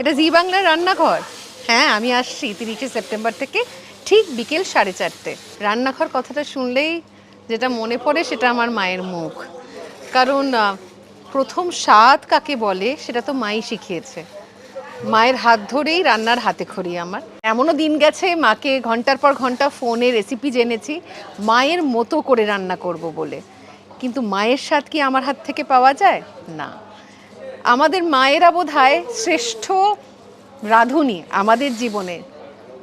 এটা জি বাংলার রান্নাঘর। হ্যাঁ আমি আসছি তিরিশে সেপ্টেম্বর থেকে ঠিক বিকেল সাড়ে চারটে। রান্নাঘর কথাটা শুনলেই যেটা মনে পড়ে সেটা আমার মায়ের মুখ। কারণ প্রথম স্বাদ কাকে বলে সেটা তো মাই শিখিয়েছে। মায়ের হাত ধরেই রান্নার হাতে খড়ি আমার। এমনও দিন গেছে মাকে ঘণ্টার পর ঘণ্টা ফোনে রেসিপি জেনেছি, মায়ের মতো করে রান্না করব বলে। কিন্তু মায়ের স্বাদ কি আমার হাত থেকে পাওয়া যায়? না। আমাদের মায়েরা বোধ হয় শ্রেষ্ঠ রাঁধুনি আমাদের জীবনে।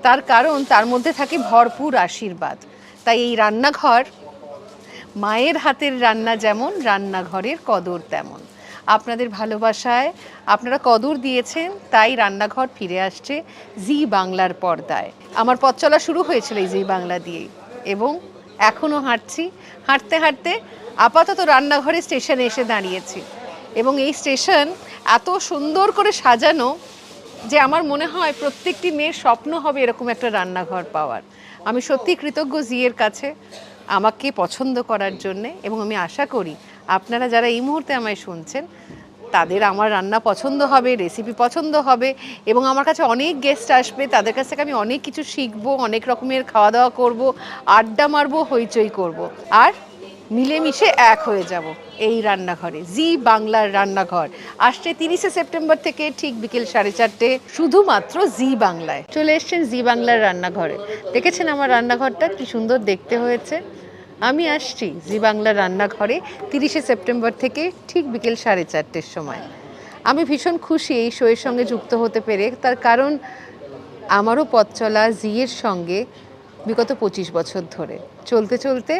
তার কারণ তার মধ্যে থাকে ভরপুর আশীর্বাদ। তাই এই রান্নাঘর, মায়ের হাতের রান্না যেমন, রান্নাঘরের কদর তেমন। আপনাদের ভালোবাসায় আপনারা কদর দিয়েছেন, তাই রান্নাঘর ফিরে আসছে জি বাংলার পর্দায়। আমার পথ চলা শুরু হয়েছিল এই জি বাংলা দিয়েই এবং এখনও হাঁটছি। হাঁটতে হাঁটতে আপাতত রান্নাঘরে স্টেশনে এসে দাঁড়িয়েছি। এবং এই স্টেশন এত সুন্দর করে সাজানো যে আমার মনে হয় প্রত্যেকটি মেয়ের স্বপ্ন হবে এরকম একটা রান্নাঘর পাওয়ার। আমি সত্যি কৃতজ্ঞ জিয়ের কাছে আমাকে পছন্দ করার জন্যে এবং আমি আশা করি আপনারা যারা এই মুহূর্তে আমায় শুনছেন, তাদের আমার রান্না পছন্দ হবে রেসিপি পছন্দ হবে এবং আমার কাছে অনেক গেস্ট আসবে, তাদের কাছ থেকে আমি অনেক কিছু শিখব, অনেক রকমের খাওয়া দাওয়া করব, আড্ডা মারবো, হইচই করব। আর মিলেমিশে এক হয়ে যাব এই রান্নাঘরে, জি বাংলার রান্নাঘর। আসছে তিরিশে সেপ্টেম্বর থেকে ঠিক বিকেল সাড়ে চারটে, শুধুমাত্র জি বাংলায়। চলে এসছেন জি বাংলার রান্নাঘরে। দেখেছেন আমার রান্নাঘরটা কি সুন্দর দেখতে হয়েছে? আমি আসছি জি বাংলার রান্নাঘরে তিরিশে সেপ্টেম্বর থেকে ঠিক বিকেল সাড়ে চারটের সময়। আমি ভীষণ খুশি এই শোয়ের সঙ্গে যুক্ত হতে পেরে, তার কারণ আমারও পথ চলা জিয়ের সঙ্গে বিগত পঁচিশ বছর ধরে। চলতে চলতে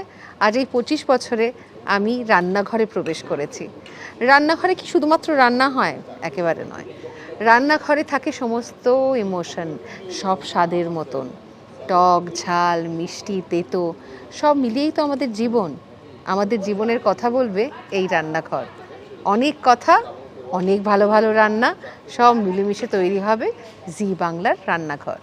আজ এই পঁচিশ বছরে আমি রান্নাঘরে প্রবেশ করেছি। রান্নাঘরে কি শুধুমাত্র রান্না হয়? একেবারে নয়। রান্নাঘরে থাকে সমস্ত ইমোশন সব স্বাদের মতন। টক, ঝাল, মিষ্টি, তেতো, সব মিলিয়েই তো আমাদের জীবন। আমাদের জীবনের কথা বলবে এই রান্নাঘর। অনেক কথা, অনেক ভালো ভালো রান্না, সব মিলেমিশে তৈরি হবে জি বাংলার রান্নাঘর।